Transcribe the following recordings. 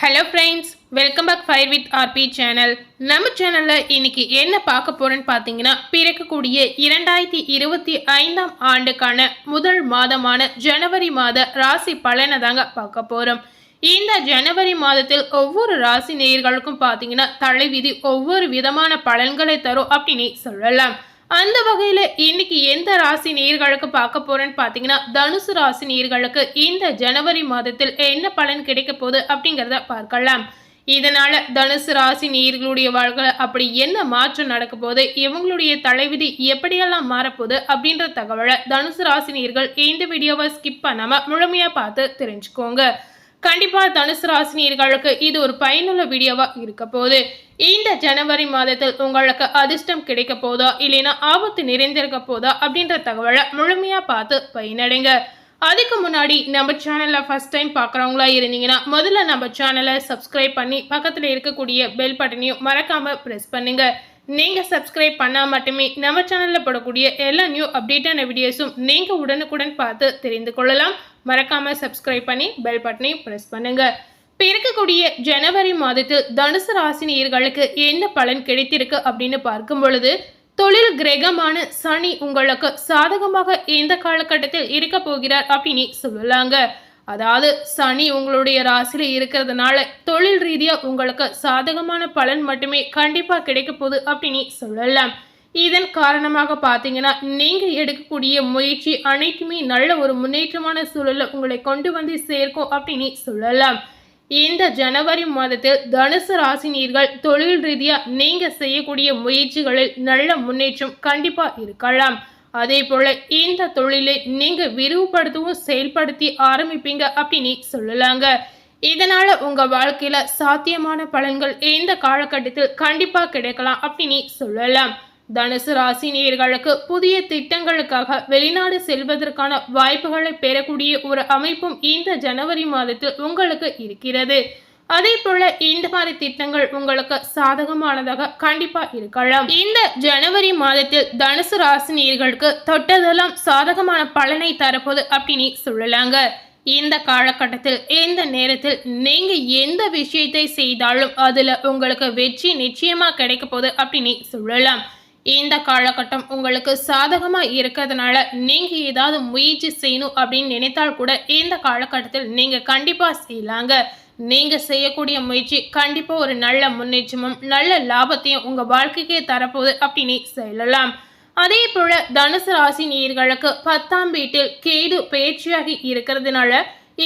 Hello friends welcome back fire with RP channel நம்ம சேனலில் இன்னைக்கு என்ன பார்க்க போகிறோன்னு பார்த்தீங்கன்னா பிறக்கக்கூடிய இரண்டாயிரத்தி இருபத்தி ஐந்தாம் ஆண்டுக்கான முதல் மாதமான ஜனவரி மாத ராசி பலனை தாங்க பார்க்க போகிறோம் இந்த ஜனவரி மாதத்தில் ஒவ்வொரு ராசி நேயர்களுக்கும் பார்த்தீங்கன்னா தலைவிதி ஒவ்வொரு விதமான பலன்களை தரும் அப்படின்னு சொல்லலாம். அந்த வகையில் இன்னைக்கு எந்த ராசி நேர்களுக்கு பார்க்க போறேன்னு பார்த்தீங்கன்னா தனுசு ராசி நேர்களுக்கு இந்த ஜனவரி மாதத்தில் என்ன பலன் கிடைக்க போகுது அப்படிங்கிறத பார்க்கலாம். இதனால தனுசு ராசி நேர்களுடைய வாழ்க்கை அப்படி என்ன மாற்றம் நடக்க போகுது இவங்களுடைய தலைவிதி எப்படியெல்லாம் மாறப்போகுது அப்படின்ற தகவலை தனுசு ராசி நேர்கள் இந்த வீடியோவை ஸ்கிப் பண்ணாம முழுமையா பார்த்து தெரிஞ்சுக்கோங்க. கண்டிப்பா தனுசு ராசினியர்களுக்கு இது ஒரு பயனுள்ள வீடியோவா இருக்க போகுது. இந்த ஜனவரி மாதத்தில் உங்களுக்கு அதிர்ஷ்டம் கிடைக்க போதா இல்லைன்னா ஆபத்து நிறைந்திருக்க போதா அப்படின்ற தகவலை முழுமையாக பார்த்து பயனடைங்க. அதுக்கு முன்னாடி நம்ம சேனலை ஃபர்ஸ்ட் டைம் பார்க்குறவங்களா இருந்தீங்கன்னா முதல்ல நம்ம சேனலை சப்ஸ்கிரைப் பண்ணி பக்கத்தில் இருக்கக்கூடிய பெல் பட்டனையும் மறக்காமல் ப்ரெஸ் பண்ணுங்க. நீங்கள் சப்ஸ்கிரைப் பண்ணால் மட்டுமே நம்ம சேனலில் போடக்கூடிய எல்லா நியூ அப்டேட்டான வீடியோஸும் நீங்கள் உடனுக்குடன் பார்த்து தெரிந்து கொள்ளலாம். மறக்காமல் சப்ஸ்கிரைப் பண்ணி பெல் பட்டனையும் ப்ரெஸ் பண்ணுங்கள் இப்போ இருக்கக்கூடிய ஜனவரி மாதத்தில் தனுசு ராசினியர்களுக்கு என்ன பலன் கிடைத்திருக்கு அப்படின்னு பார்க்கும் பொழுது தொழில் கிரகமான சனி உங்களுக்கு சாதகமாக இந்த காலகட்டத்தில் இருக்க போகிறார் அப்படின்னு சொல்லலாங்க. அதாவது சனி உங்களுடைய ராசியில் இருக்கிறதுனால தொழில் ரீதியாக உங்களுக்கு சாதகமான பலன் மட்டுமே கண்டிப்பாக கிடைக்க போகுது அப்படின்னு சொல்லலாம். இதன் காரணமாக பார்த்தீங்கன்னா நீங்கள் எடுக்கக்கூடிய முயற்சி அனைத்துமே நல்ல ஒரு முன்னேற்றமான சூழலில் உங்களை கொண்டு வந்து சேர்க்கும் அப்படின்னு சொல்லலாம். இந்த ஜனவரி மாதத்தில் தனுசு ராசினியர்கள் தொழில் ரீதியாக நீங்கள் செய்யக்கூடிய முயற்சிகளில் நல்ல முன்னேற்றம் கண்டிப்பாக இருக்கலாம். அதே போல் இந்த தொழிலை நீங்கள் விரிவுபடுத்தவும் செயல்படுத்தி ஆரம்பிப்பீங்க அப்படின்னு சொல்லலாங்க. இதனால் உங்கள் வாழ்க்கையில் சாத்தியமான பலன்கள் இந்த காலகட்டத்தில் கண்டிப்பாக கிடைக்கலாம் அப்படின்னு சொல்லலாம். தனுசு ராசி நேர்களுக்கு புதிய திட்டங்களுக்காக வெளிநாடு செல்வதற்கான வாய்ப்புகளை பெறக்கூடிய ஒரு அமைப்பும் இந்த ஜனவரி மாதத்தில் உங்களுக்கு இருக்கிறது. அதே போல இந்த மாதிரி திட்டங்கள் உங்களுக்கு சாதகமானதாக கண்டிப்பா இருக்கலாம். இந்த ஜனவரி மாதத்தில் தனுசு ராசினியர்களுக்கு தொட்டதெல்லாம் சாதகமான பலனை தரப்போது அப்படின்னு சொல்லலாங்க. இந்த காலகட்டத்தில் இந்த நேரத்தில் நீங்க எந்த விஷயத்தை செய்தாலும் அதுல உங்களுக்கு வெற்றி நிச்சயமா கிடைக்க போகுது அப்படின்னு சொல்லலாம். இந்த காலகட்டம் உங்களுக்கு சாதகமாக இருக்கிறதுனால நீங்கள் ஏதாவது முயற்சி செய்யணும் அப்படின்னு நினைத்தால் கூட இந்த காலகட்டத்தில் நீங்கள் கண்டிப்பாக செய்யலாங்க. நீங்கள் செய்யக்கூடிய முயற்சி கண்டிப்பாக ஒரு நல்ல முன்னேற்றமும் நல்ல லாபத்தையும் உங்கள் வாழ்க்கைக்கே தரப்போகுது அப்படின்னு சொல்லலாம். அதே போல தனுசு ராசி நீர்களுக்கு பத்தாம் வீட்டில் கேது பயிற்சியாகி இருக்கிறதுனால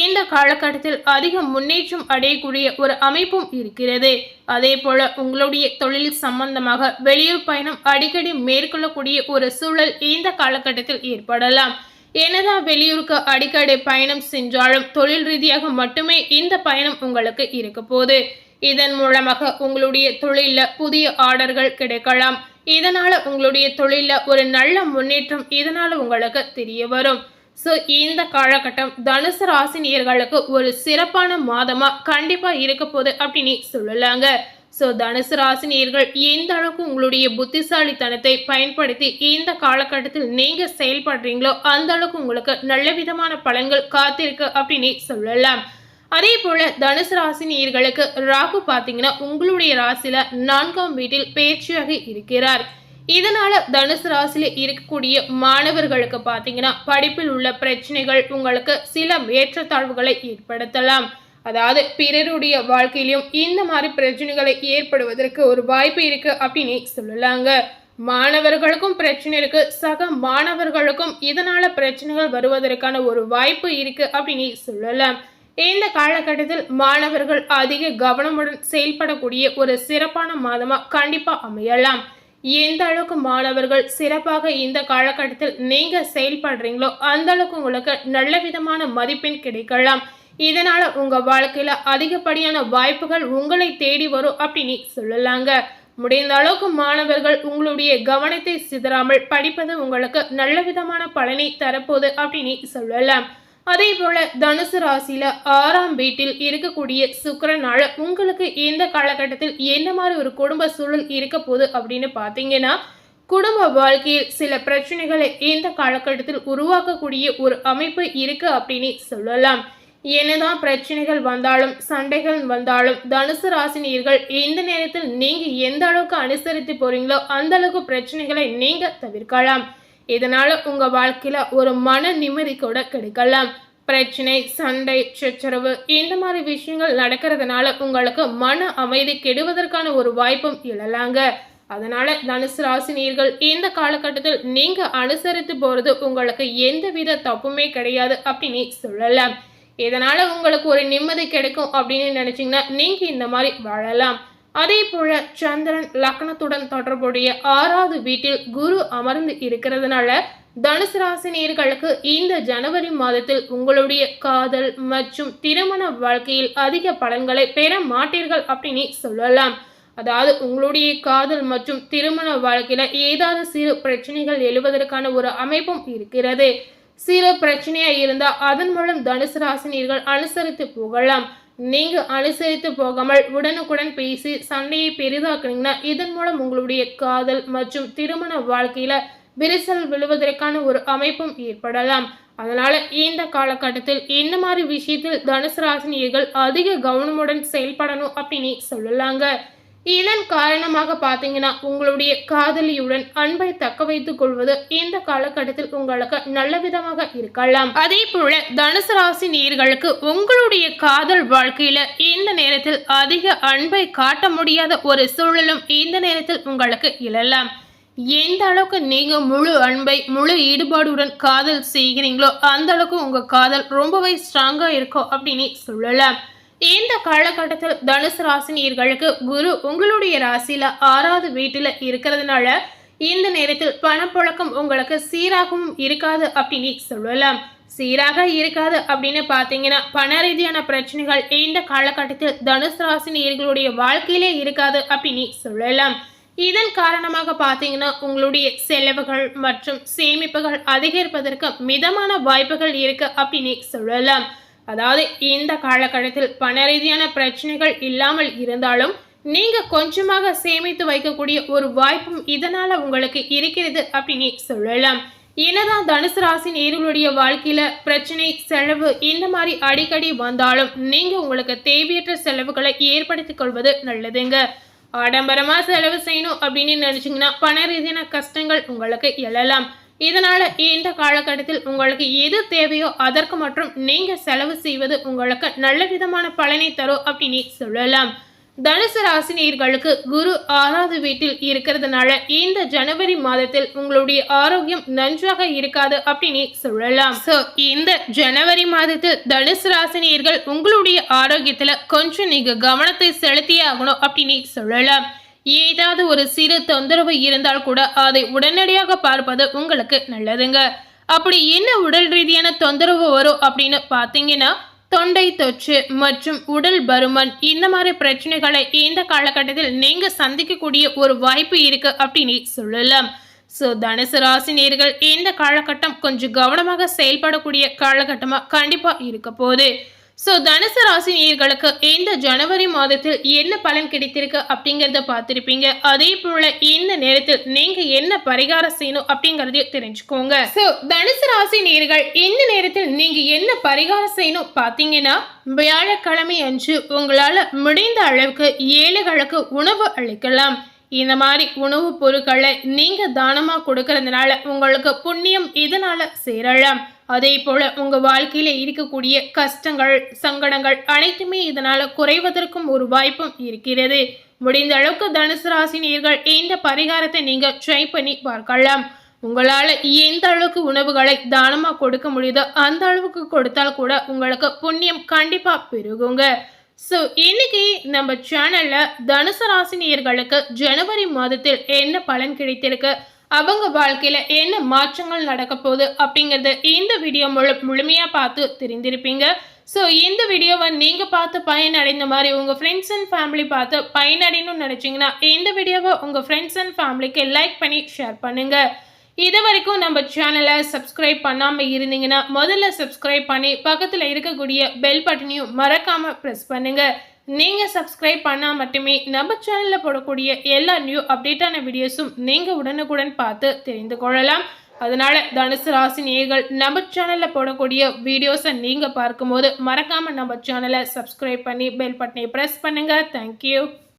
இந்த காலகட்டத்தில் அதிக முன்னேற்றம் அடையக்கூடிய ஒரு அமைப்பும் இருக்கிறது. அதே போல உங்களுடைய தொழில் சம்பந்தமாக வெளியூர் பயணம் அடிக்கடி மேற்கொள்ளக்கூடிய ஒரு சூழல் இந்த காலகட்டத்தில் ஏற்படலாம். என்னதான் வெளியூருக்கு அடிக்கடி பயணம் சென்றாலும் தொழில் ரீதியாக மட்டுமே இந்த பயணம் உங்களுக்கு இருக்க போகுது. இதன் மூலமாக உங்களுடைய தொழிலில் புதிய ஆர்டர்கள் கிடைக்கலாம். இதனால உங்களுடைய தொழிலில் ஒரு நல்ல முன்னேற்றம் இதனால உங்களுக்கு தெரிய வரும். ஸோ இந்த காலகட்டம் தனுசு ராசினியர்களுக்கு ஒரு சிறப்பான மாதமாக கண்டிப்பாக இருக்க போகுது அப்படின்னு சொல்லலாங்க. ஸோ தனுசு ராசினியர்கள் எந்த அளவுக்கு உங்களுடைய புத்திசாலித்தனத்தை பயன்படுத்தி இந்த காலகட்டத்தில் நீங்கள் செயல்படுறீங்களோ அந்த அளவுக்கு உங்களுக்கு நல்ல விதமான பலன்கள் காத்திருக்கு அப்படின்னு சொல்லலாம். அதே போல தனுசு ராசினியர்களுக்கு ராகு பார்த்தீங்கன்னா உங்களுடைய ராசியில நான்காம் வீட்டில் பேச்சியாக இருக்கிறார். இதனால தனுசு ராசியில இருக்கக்கூடிய மாணவர்களுக்கு பார்த்தீங்கன்னா படிப்பில் உள்ள பிரச்சனைகள் உங்களுக்கு சில ஏற்றத்தாழ்வுகளை ஏற்படுத்தலாம். அதாவது பிறருடைய வாழ்க்கையிலும் இந்த மாதிரி பிரச்சனைகளை ஏற்படுவதற்கு ஒரு வாய்ப்பு இருக்கு அப்படின்னு சொல்லலாங்க. மாணவர்களுக்கும் பிரச்சனை இருக்கு. சக மாணவர்களுக்கும் இதனால பிரச்சனைகள் வருவதற்கான ஒரு வாய்ப்பு இருக்கு அப்படின்னு சொல்லலாம். இந்த காலகட்டத்தில் மாணவர்கள் அதிக கவனமுடன் செயல்படக்கூடிய ஒரு சிறப்பான மாதமா கண்டிப்பா அமையலாம். எந்த அளவுக்கு மாணவர்கள் சிறப்பாக இந்த காலகட்டத்தில் நீங்க செயல்படுறீங்களோ அந்த அளவுக்கு உங்களுக்கு நல்ல விதமான மதிப்பெண் கிடைக்கலாம். இதனால உங்க வாழ்க்கையில அதிகப்படியான வாய்ப்புகள் உங்களை தேடி வரும் அப்படின்னு சொல்லலாங்க. முடிந்த அளவுக்கு மாணவர்கள் உங்களுடைய கவனத்தை சிதறாமல் படிப்பது உங்களுக்கு நல்ல விதமான பலனை தரப்போகுது அப்படின்னு சொல்லலாம். அதே போல தனுசு ராசியில ஆறாம் வீட்டில் இருக்கக்கூடிய சுக்கரனால உங்களுக்கு இந்த காலகட்டத்தில் என்ன மாதிரி ஒரு குடும்ப சூழல் இருக்க போகுது அப்படின்னு பார்த்தீங்கன்னா குடும்ப வாழ்க்கையில் சில பிரச்சனைகளை இந்த காலகட்டத்தில் உருவாக்கக்கூடிய ஒரு அமைப்பு இருக்கு அப்படின்னு சொல்லலாம். என்னதான் பிரச்சனைகள் வந்தாலும் சண்டைகள் வந்தாலும் தனுசு ராசினியர்கள் இந்த நேரத்தில் நீங்க எந்த அளவுக்கு அனுசரித்து போறீங்களோ அந்த அளவுக்கு பிரச்சனைகளை நீங்க தவிர்க்கலாம். இதனால உங்க வாழ்க்கையில ஒரு மன நிம்மதி கூட கிடைக்கலாம். பிரச்சனை சண்டை சச்சரவு இந்த மாதிரி விஷயங்கள் நடக்கிறதுனால உங்களுக்கு மன அமைதி கெடுவதற்கான ஒரு வாய்ப்பும் எழலாங்க அதனால தனுசு ராசினியர்கள் இந்த காலகட்டத்தில் நீங்க அனுசரித்து போறது உங்களுக்கு எந்தவித தப்புமே கிடையாது அப்படின்னு சொல்லலாம். இதனால உங்களுக்கு ஒரு நிம்மதி கிடைக்கும் அப்படின்னு நினைச்சீங்கன்னா நீங்க இந்த மாதிரி வாழலாம். அதே போல சந்திரன் லக்னத்துடன் தொடர்புடைய ஆறாவது வீட்டில் குரு அமர்ந்து இருக்கிறதுனால தனுசு ராசினியர்களுக்கு இந்த ஜனவரி மாதத்தில் உங்களுடைய காதல் மற்றும் திருமண வாழ்க்கையில் அதிக பலன்களை பெற மாட்டீர்கள் அப்படின்னு சொல்லலாம். அதாவது உங்களுடைய காதல் மற்றும் திருமண வாழ்க்கையில ஏதாவது சிறு பிரச்சனைகள் எழுவதற்கான ஒரு அமைப்பும் இருக்கிறது. சிறு பிரச்சனையா இருந்தால் அதன் மூலம் தனுசு ராசினியர்கள் அனுசரித்து போகலாம். நீங்க அனுசரித்து போகாமல் உடனுக்குடன் பேசி சண்டையை பெரிதாக்குனீங்கன்னா இதன் மூலம் உங்களுடைய காதல் மற்றும் திருமண வாழ்க்கையில விரிசல் விழுவதற்கான ஒரு அமைப்பும் ஏற்படலாம். அதனால இந்த காலகட்டத்தில் இந்த மாதிரி விஷயத்தில் தனுசு ராசினியர்கள் அதிக கவனமுடன் செயல்படணும் அப்படின்னு சொல்லலாங்க. இதன் காரணமாக பார்த்தீங்கன்னா உங்களுடைய காதலியுடன் அன்பை தக்க வைத்துக் கொள்வது இந்த காலகட்டத்தில் உங்களுக்கு நல்ல விதமாக இருக்கலாம். அதே போல தனுசு ராசி நேர்களுக்கு உங்களுடைய காதல் வாழ்க்கையில இந்த நேரத்தில் அதிக அன்பை காட்ட முடியாத ஒரு சூழலும் இந்த நேரத்தில் உங்களுக்கு இழலாம் எந்த அளவுக்கு நீங்க முழு அன்பை முழு ஈடுபாடுடன் காதல் செய்கிறீங்களோ அந்த அளவுக்கு உங்க காதல் ரொம்பவே ஸ்ட்ராங்கா இருக்கும் அப்படின்னு சொல்லலாம். இந்த காலகட்டத்தில் தனுசு ராசினியர்களுக்கு குரு உங்களுடைய ராசியில ஆறாவது வீட்டுல இருக்கிறதுனால இந்த நேரத்தில் பணப்புழக்கம் உங்களுக்கு சீராகவும் இருக்காது அப்படின்னு சொல்லலாம். சீராக இருக்காது அப்படின்னு பார்த்தீங்கன்னா பண ரீதியான பிரச்சனைகள் இந்த காலகட்டத்தில் தனுசு ராசினியர்களுடைய வாழ்க்கையிலே இருக்காது அப்படின்னு சொல்லலாம். இதன் காரணமாக பார்த்தீங்கன்னா உங்களுடைய செலவுகள் மற்றும் சேமிப்புகள் அதிகரிப்பதற்கு மிதமான வாய்ப்புகள் இருக்கு அப்படின்னு சொல்லலாம். அதாவது இந்த காலகட்டத்தில் பண ரீதியான பிரச்சனைகள் இல்லாமல் இருந்தாலும் நீங்க கொஞ்சமாக சேமித்து வைக்கக்கூடிய ஒரு வாய்ப்பும் இதனால உங்களுக்கு இருக்கிறது அப்படின்னு சொல்லலாம். என்னதான் தனுசு ராசி நேர்களுடைய வாழ்க்கையில பிரச்சனை செலவு இந்த மாதிரி அடிக்கடி வந்தாலும் நீங்க உங்களுக்கு தேவையற்ற செலவுகளை ஏற்படுத்திக் கொள்வது நல்லதுங்க. ஆடம்பரமா செலவு செய்யணும் அப்படின்னு நினச்சிங்கன்னா பண ரீதியான கஷ்டங்கள் உங்களுக்கு எழலாம். இதனால் இந்த காலகட்டத்தில் உங்களுக்கு எது தேவையோ அதற்கு மற்றும் நீங்கள் செலவு செய்வது உங்களுக்கு நல்ல விதமான பலனை தரும் அப்படின்னு சொல்லலாம். தனுசு ராசினியர்களுக்கு குரு ஆறாவது வீட்டில் இருக்கிறதுனால இந்த ஜனவரி மாதத்தில் உங்களுடைய ஆரோக்கியம் நன்றாக இருக்காது அப்படின்னு சொல்லலாம். ஸோ இந்த ஜனவரி மாதத்தில் தனுசு ராசினியர்கள் உங்களுடைய ஆரோக்கியத்துல கொஞ்சம் நீங்க கவனத்தை செலுத்தியே ஆகணும் அப்படின்னு சொல்லலாம். ஏதாவது ஒரு சிறு தொந்தரவு இருந்தால் கூட அதை உடனடியாக பார்ப்பது உங்களுக்கு நல்லதுங்க. அப்படி என்ன உடல் ரீதியான தொந்தரவு வரும் அப்படின்னு பார்த்தீங்கன்னா தொண்டை தொற்று மற்றும் உடல் பருமன் இந்த மாதிரி பிரச்சனைகளை இந்த காலகட்டத்தில் நீங்கள் சந்திக்கக்கூடிய ஒரு வாய்ப்பு இருக்கு அப்படின்னு சொல்லலாம். ஸோ தனுசு ராசி நேர்கள் இந்த காலகட்டம் கொஞ்சம் கவனமாக செயல்படக்கூடிய காலகட்டமாக கண்டிப்பாக இருக்க போகுது. ஸோ தனுசு ராசி நேர்களுக்கு இந்த ஜனவரி மாதத்தில் என்ன பலன் கிடைத்திருக்கு அப்படிங்கிறத பார்த்துருப்பீங்க. அதே போல இந்த நேரத்தில் நீங்க என்ன பரிகாரம் செய்யணும் அப்படிங்கறதையும் தெரிஞ்சுக்கோங்க. ஸோ தனுசு ராசி நேர்கள் இந்த நேரத்தில் நீங்க என்ன பரிகாரம் செய்யணும் பார்த்தீங்கன்னா வியாழக்கிழமை அன்று உங்களால் முடிந்த அளவுக்கு ஏழைகளுக்கு உணவு அளிக்கலாம். இந்த மாதிரி உணவுப் பொருட்களை நீங்கள் தானமாக கொடுக்கறதுனால உங்களுக்கு புண்ணியம் இதனால் சேரலாம். அதே போல உங்க வாழ்க்கையில இருக்கக்கூடிய கஷ்டங்கள் சங்கடங்கள் அனைத்துமே இதனால குறைவதற்கும் ஒரு வாய்ப்பும் இருக்கிறது. முடிந்த அளவுக்கு தனுசு ராசி நேர்கள் இந்த பரிகாரத்தை நீங்க ட்ரை பண்ணி பார்க்கலாம். உங்களால எந்த அளவுக்கு உணவுகளை தானமா கொடுக்க முடியுதோ அந்த அளவுக்கு கொடுத்தால் கூட உங்களுக்கு புண்ணியம் கண்டிப்பா பெருகுங்க. ஸோ இன்னைக்கு நம்ம சேனல்ல தனுசு ராசினியர்களுக்கு ஜனவரி மாதத்தில் என்ன பலன் கிடைத்திருக்கு? அவங்க வாழ்க்கையில் என்ன மாற்றங்கள் நடக்க போகுது அப்படிங்கிறத இந்த வீடியோ முழு முழுமையாக பார்த்து தெரிந்திருப்பீங்க. ஸோ இந்த வீடியோவை நீங்கள் பார்த்து பயனடைந்த மாதிரி உங்கள் ஃப்ரெண்ட்ஸ் அண்ட் ஃபேமிலி பார்த்து பயனடையணும்னு நினச்சிங்கன்னா இந்த வீடியோவை உங்கள் ஃப்ரெண்ட்ஸ் அண்ட் ஃபேமிலிக்கு லைக் பண்ணி ஷேர் பண்ணுங்கள் இது வரைக்கும் நம்ம சேனலை சப்ஸ்கிரைப் பண்ணாமல் இருந்தீங்கன்னா முதல்ல சப்ஸ்கிரைப் பண்ணி பக்கத்தில் இருக்கக்கூடிய பெல் பட்டனையும் மறக்காமல் ப்ரெஸ் பண்ணுங்கள் நீங்கள் சப்ஸ்கிரைப் பண்ணால் மட்டுமே நம்ம சேனலில் போடக்கூடிய எல்லா நியூ அப்டேட்டான வீடியோஸும் நீங்கள் உடனுக்குடன் பார்த்து தெரிந்து கொள்ளலாம். அதனால தனுசு ராசி நேர்கள் நம்ம சேனலில் போடக்கூடிய வீடியோஸை நீங்கள் பார்க்கும்போது மறக்காமல் நம்ம சேனலை சப்ஸ்கிரைப் பண்ணி பெல் பட்டனை ப்ரெஸ் பண்ணுங்கள் தேங்க்யூ